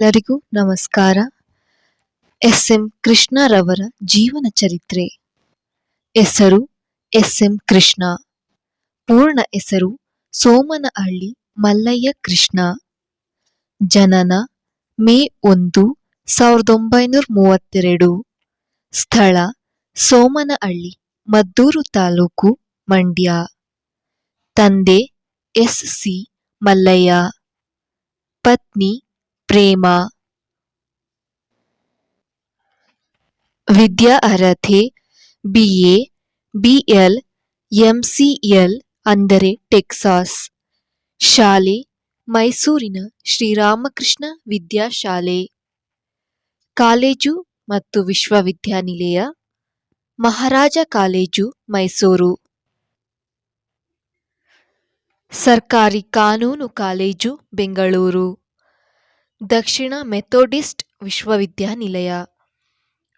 ಎಲ್ಲರಿಗೂ ನಮಸ್ಕಾರ. S M ಕೃಷ್ಣರವರ ಜೀವನ ಚರಿತ್ರೆ. ಹೆಸರು ಎಸ್ ಎಂ ಕೃಷ್ಣ. ಪೂರ್ಣ ಹೆಸರು ಸೋಮನಹಳ್ಳಿ ಮಲ್ಲಯ್ಯ ಕೃಷ್ಣ. ಜನನ ಮೇ ಒಂದು ಸಾವಿರದ ಒಂಬೈನೂರ ಮೂವತ್ತೆರಡು. ಸ್ಥಳ ಸೋಮನಹಳ್ಳಿ, ಮದ್ದೂರು ತಾಲೂಕು, ಮಂಡ್ಯ. ತಂದೆ ಎಸ್ ಸಿ ಮಲ್ಲಯ್ಯ. ಪತ್ನಿ ಪ್ರೇಮ. ವಿದ್ಯಾ ಅರ್ಹತೆ B A B L M C L ಅಂದರೆ ಟೆಕ್ಸಾಸ್. ಶಾಲೆ, ಮೈಸೂರಿನ ಶ್ರೀರಾಮಕೃಷ್ಣ ವಿದ್ಯಾಶಾಲೆ. ಕಾಲೇಜು ಮತ್ತು ವಿಶ್ವವಿದ್ಯಾನಿಲಯ, ಮಹಾರಾಜ ಕಾಲೇಜು, ಮೈಸೂರು. ಸರ್ಕಾರಿ ಕಾನೂನು ಕಾಲೇಜು, ಬೆಂಗಳೂರು. ದಕ್ಷಿಣ ಮೆಥೋಡಿಸ್ಟ್ ವಿಶ್ವವಿದ್ಯಾನಿಲಯ,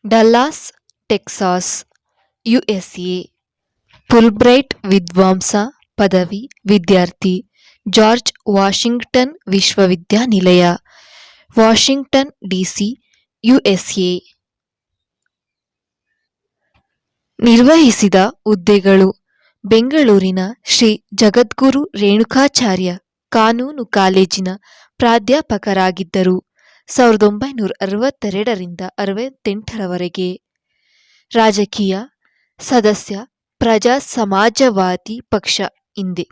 ಡಲ್ಲಾಸ್, ಟೆಕ್ಸಾಸ್, ಯುಎಸ್ಎ. ಫುಲ್ಬ್ರೈಟ್ ವಿದ್ವಾಂಸ ಪದವಿ ವಿದ್ಯಾರ್ಥಿ, ಜಾರ್ಜ್ ವಾಷಿಂಗ್ಟನ್ ವಿಶ್ವವಿದ್ಯಾನಿಲಯ, ವಾಷಿಂಗ್ಟನ್ ಡಿಸಿ, ಯುಎಸ್ಎ. ನಿರ್ವಹಿಸಿದ ಹುದ್ದೆಗಳು ಬೆಂಗಳೂರಿನ ಶ್ರೀ ಜಗದ್ಗುರು ರೇಣುಕಾಚಾರ್ಯ ಕಾನೂನು ಕಾಲೇಜಿನ ಪ್ರಾಧ್ಯಾಪಕರಾಗಿದ್ದರು. ಸಾವಿರದ ಒಂಬೈನೂರ ಅರವತ್ತೆರಡರಿಂದ ಅರವತ್ತೆಂಟರವರೆಗೆ ರಾಜಕೀಯ, ಸದಸ್ಯ ಪ್ರಜಾ ಸಮಾಜವಾದಿ ಪಕ್ಷ ಹಿಂದೆ.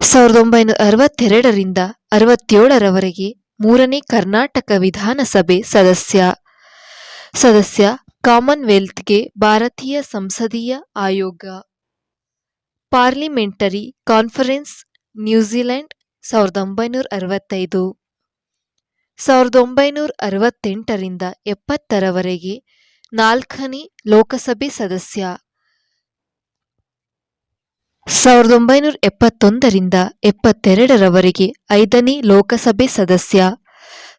ಸಾವಿರದ ಒಂಬೈನೂರ ಅರವತ್ತೆರಡರಿಂದ ಅರವತ್ತೇಳರವರೆಗೆ ಮೂರನೇ ಕರ್ನಾಟಕ ವಿಧಾನಸಭೆ ಸದಸ್ಯ. ಸದಸ್ಯ, ಕಾಮನ್ವೆಲ್ತ್ಗೆ ಭಾರತೀಯ ಸಂಸದೀಯ ಆಯೋಗ. ಪಾರ್ಲಿಮೆಂಟರಿ ಕಾನ್ಫರೆನ್ಸ್, ನ್ಯೂಜಿಲೆಂಡ್ ಸಾವಿರದ ಒಂಬೈನೂರ ಅರವತ್ತೈದು. ಸಾವಿರದ ಒಂಬೈನೂರ ಅರವತ್ತೆಂಟರಿಂದ ಎಪ್ಪತ್ತರವರೆಗೆ ನಾಲ್ಕನೇ ಲೋಕಸಭೆ ಸದಸ್ಯ. ಸಾವಿರದ ಒಂಬೈನೂರ ಎಪ್ಪತ್ತೊಂದರಿಂದ ಎಪ್ಪತ್ತೆರಡರವರೆಗೆ ಐದನೇ ಲೋಕಸಭೆ ಸದಸ್ಯ.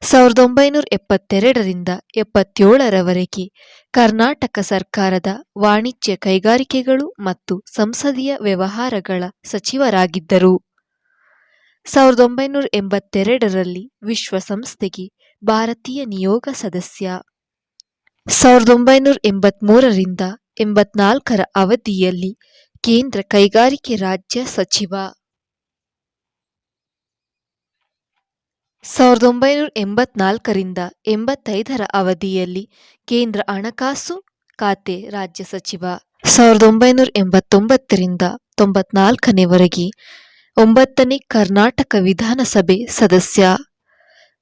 ಸಾವಿರದ ಒಂಬೈನೂರ ಎಪ್ಪತ್ತೆರಡರಿಂದ ಎಪ್ಪತ್ತೇಳರವರೆಗೆ ಕರ್ನಾಟಕ ಸರ್ಕಾರದ ವಾಣಿಜ್ಯ ಕೈಗಾರಿಕೆಗಳು ಮತ್ತು ಸಂಸದೀಯ ವ್ಯವಹಾರಗಳ ಸಚಿವರಾಗಿದ್ದರು. ಸಾವಿರದ ಒಂಬೈನೂರ ಎಂಬತ್ತೆರಡರಲ್ಲಿ ವಿಶ್ವಸಂಸ್ಥೆಗೆ ಭಾರತೀಯ ನಿಯೋಗ ಸದಸ್ಯ. ಸಾವಿರದ ಒಂಬೈನೂರ ಎಂಬತ್ಮೂರರಿಂದ ಎಂಬತ್ನಾಲ್ಕರ ಅವಧಿಯಲ್ಲಿ ಕೇಂದ್ರ ಕೈಗಾರಿಕೆ ರಾಜ್ಯ ಸಚಿವ. ಸಾವಿರದ ಒಂಬೈನೂರ ಎಂಬತ್ನಾಲ್ಕರಿಂದ ಎಂಬತ್ತೈದರ ಅವಧಿಯಲ್ಲಿ ಕೇಂದ್ರ ಹಣಕಾಸು ಖಾತೆ ರಾಜ್ಯ ಸಚಿವ. ಸಾವಿರದ ಒಂಬೈನೂರ ಎಂಬತ್ತೊಂಬತ್ತರಿಂದ ತೊಂಬತ್ನಾಲ್ಕನೇವರೆಗೆ ಒಂಬತ್ತನೇ ಕರ್ನಾಟಕ ವಿಧಾನಸಭೆ ಸದಸ್ಯ.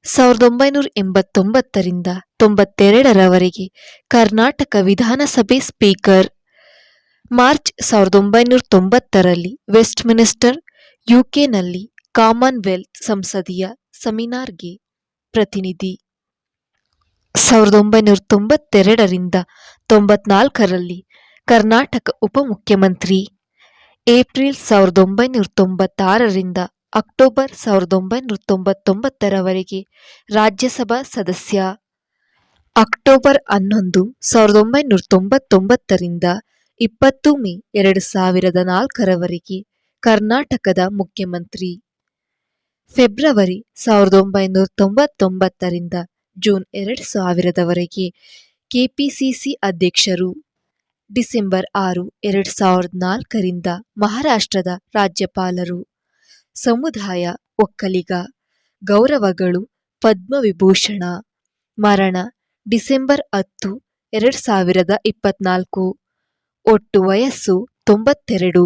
ಸಾವಿರದ ಒಂಬೈನೂರ ಎಂಬತ್ತೊಂಬತ್ತರಿಂದ ತೊಂಬತ್ತೆರಡರವರೆಗೆ ಕರ್ನಾಟಕ ವಿಧಾನಸಭೆ ಸ್ಪೀಕರ್. ಮಾರ್ಚ್ ಸಾವಿರದ ಒಂಬೈನೂರ ತೊಂಬತ್ತರಲ್ಲಿ ವೆಸ್ಟ್ ಮಿನಿಸ್ಟರ್ ಯುಕೆನಲ್ಲಿ ಕಾಮನ್ವೆಲ್ತ್ ಸಂಸದೀಯ ಸೆಮಿನಾರ್ಗೆ ಪ್ರತಿನಿಧಿ. ಸಾವಿರದ ಒಂಬೈನೂರ ತೊಂಬತ್ತೆರಡರಿಂದ ತೊಂಬತ್ನಾಲ್ಕರಲ್ಲಿ ಕರ್ನಾಟಕ ಉಪಮುಖ್ಯಮಂತ್ರಿ. ಏಪ್ರಿಲ್ ಸಾವಿರದ ಒಂಬೈನೂರ ತೊಂಬತ್ತಾರರಿಂದ ಅಕ್ಟೋಬರ್ ಸಾವಿರದ ಒಂಬೈನೂರ ತೊಂಬತ್ತೊಂಬತ್ತರವರೆಗೆ ರಾಜ್ಯಸಭಾ ಸದಸ್ಯ. ಅಕ್ಟೋಬರ್ ಹನ್ನೊಂದು ಸಾವಿರದ ಒಂಬೈನೂರ ತೊಂಬತ್ತೊಂಬತ್ತರಿಂದ ಇಪ್ಪತ್ತು ಮೇ ಎರಡು ಸಾವಿರದ ನಾಲ್ಕರವರೆಗೆ ಕರ್ನಾಟಕದ ಮುಖ್ಯಮಂತ್ರಿ. ಫೆಬ್ರವರಿ ಸಾವಿರದ ಒಂಬೈನೂರ ತೊಂಬತ್ತೊಂಬತ್ತರಿಂದ ಜೂನ್ ಎರಡು ಸಾವಿರದವರೆಗೆ ಕೆಪಿಸಿಸಿ ಅಧ್ಯಕ್ಷರು. ಡಿಸೆಂಬರ್ ಆರು, ಎರಡು ಸಾವಿರದ ನಾಲ್ಕರಿಂದ ಮಹಾರಾಷ್ಟ್ರದ ರಾಜ್ಯಪಾಲರು. ಸಮುದಾಯ ಒಕ್ಕಲಿಗ, ಗೌರವಗಳು ಪದ್ಮವಿಭೂಷಣ. ಮರಣ ಡಿಸೆಂಬರ್ ಹತ್ತು, ಎರಡು ಸಾವಿರದ ಇಪ್ಪತ್ನಾಲ್ಕು. ಒಟ್ಟು ವಯಸ್ಸು ತೊಂಬತ್ತೆರಡು.